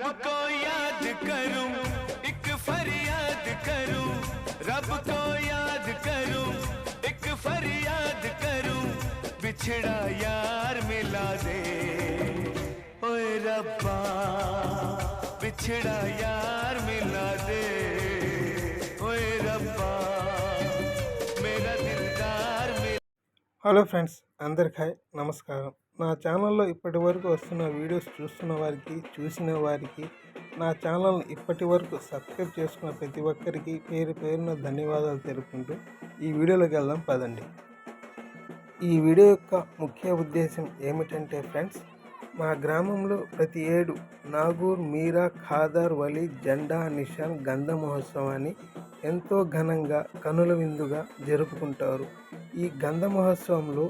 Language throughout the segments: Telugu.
रब को याद करूँ, एक फरियाद करूँ रब को याद करूँ, एक फरियाद करूँ, बिछड़ा यार मिला दे। ओए रब्बा, बिछड़ा यार मिला दे। ओए रब्बा, मेरा दिलदार हेलो फ्रेंड्स, अंदर खाए, नमस्कार। నా ఛానల్లో ఇప్పటి వరకు వస్తున్న వీడియోస్ చూస్తున్న వారికి చూసిన వారికి నా ఛానల్ని ఇప్పటి వరకు సబ్స్క్రైబ్ చేసుకున్న ప్రతి ఒక్కరికి పేరు పేరున ధన్యవాదాలు తెలుపుకుంటూ ఈ వీడియోలోకి వెళ్దాం పదండి. ఈ వీడియో యొక్క ముఖ్య ఉద్దేశం ఏమిటంటే ఫ్రెండ్స్ మా గ్రామంలో ప్రతి ఏడు నాగూర్ మీరా ఖాదర్ వలి జెండా నిషాన్ గంధ మహోత్సవాన్ని ఎంతో ఘనంగా కనుల విందుగా జరుపుకుంటారు. ఈ గంధ మహోత్సవంలో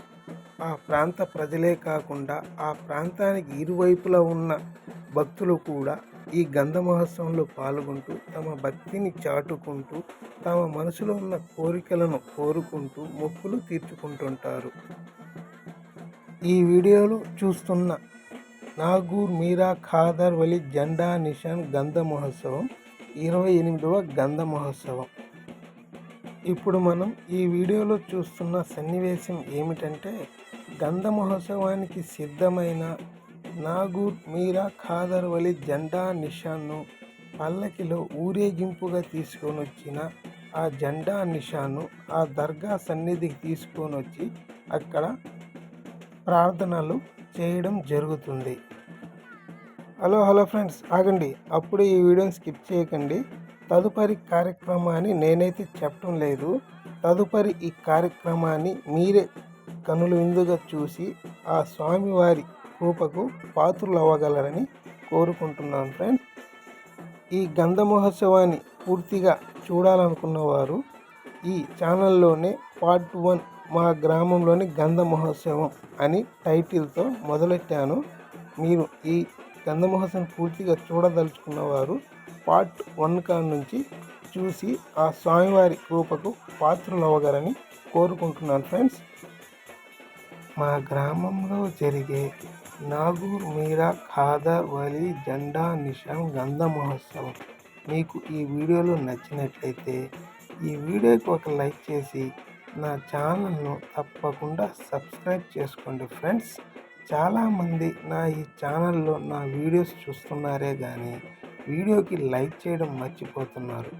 ఆ ప్రాంత ప్రజలే కాకుండా ఆ ప్రాంతానికి ఇరువైపులా ఉన్న భక్తులు కూడా ఈ గంధ మహోత్సవంలో పాల్గొంటూ తమ భక్తిని చాటుకుంటూ తమ మనసులో ఉన్న కోరికలను కోరుకుంటూ మొక్కులు తీర్చుకుంటుంటారు. ఈ వీడియోలో చూస్తున్న నాగూర్ మీరా ఖాదర్ వలి జెండా నిషాన్ గంధ మహోత్సవం ఇరవై ఎనిమిదవ గంధ మహోత్సవం. ఇప్పుడు మనం ఈ వీడియోలో చూస్తున్న సన్నివేశం ఏమిటంటే గంధ మహోత్సవానికి సిద్ధమైన నాగూర్ మీరా ఖాదర్ వలి జెండా నిషాన్ను పల్లకిలో ఊరేగింపుగా తీసుకొని వచ్చిన ఆ జెండా నిషాను ఆ దర్గా సన్నిధికి తీసుకొని వచ్చి అక్కడ ప్రార్థనలు చేయడం జరుగుతుంది. హలో హలో ఫ్రెండ్స్ ఆగండి. అప్పుడు ఈ వీడియోని స్కిప్ చేయకండి. తదుపరి కార్యక్రమాన్ని నేనైతే చెప్పడం లేదు. తదుపరి ఈ కార్యక్రమాన్ని మీరే కనులు విందుగా చూసి ఆ స్వామివారి కృపకు పాత్రలు అవ్వగలరని కోరుకుంటున్నాను ఫ్రెండ్స్. ఈ గంధ మహోత్సవాన్ని పూర్తిగా చూడాలనుకున్నవారు ఈ ఛానల్లోనే పార్ట్ వన్ మా గ్రామంలోని గంధ మహోత్సవం అని టైటిల్తో మొదలెట్టాను. మీరు ఈ గంధ మహోత్సవం పూర్తిగా చూడదలుచుకున్నవారు పార్ట్ వన్ కాడ నుంచి చూసి ఆ స్వామివారి కృపకు పాత్రలు అవ్వగలని కోరుకుంటున్నాను ఫ్రెండ్స్. మా గ్రామంలో జరిగే నాగూర్ మీరా ఖాదర్ వలి జెండా నిషాం గంధ మహోత్సవం మీకు ఈ వీడియోలో నచ్చినట్లయితే ఈ వీడియోకి ఒక లైక్ చేసి నా ఛానల్ను తప్పకుండా సబ్స్క్రైబ్ చేసుకోండి ఫ్రెండ్స్. చాలామంది నా ఈ ఛానల్లో నా వీడియోస్ చూస్తున్నారే కానీ వీడియోకి లైక్ చేయడం మర్చిపోతున్నారు.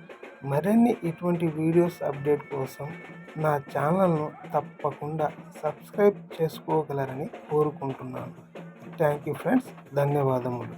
మరిన్ని ఇటువంటి వీడియోస్ అప్డేట్ కోసం నా ఛానల్ను తప్పకుండా సబ్స్క్రైబ్ చేసుకోగలరని కోరుకుంటున్నాను. Thank you friends. ధన్యవాదములు.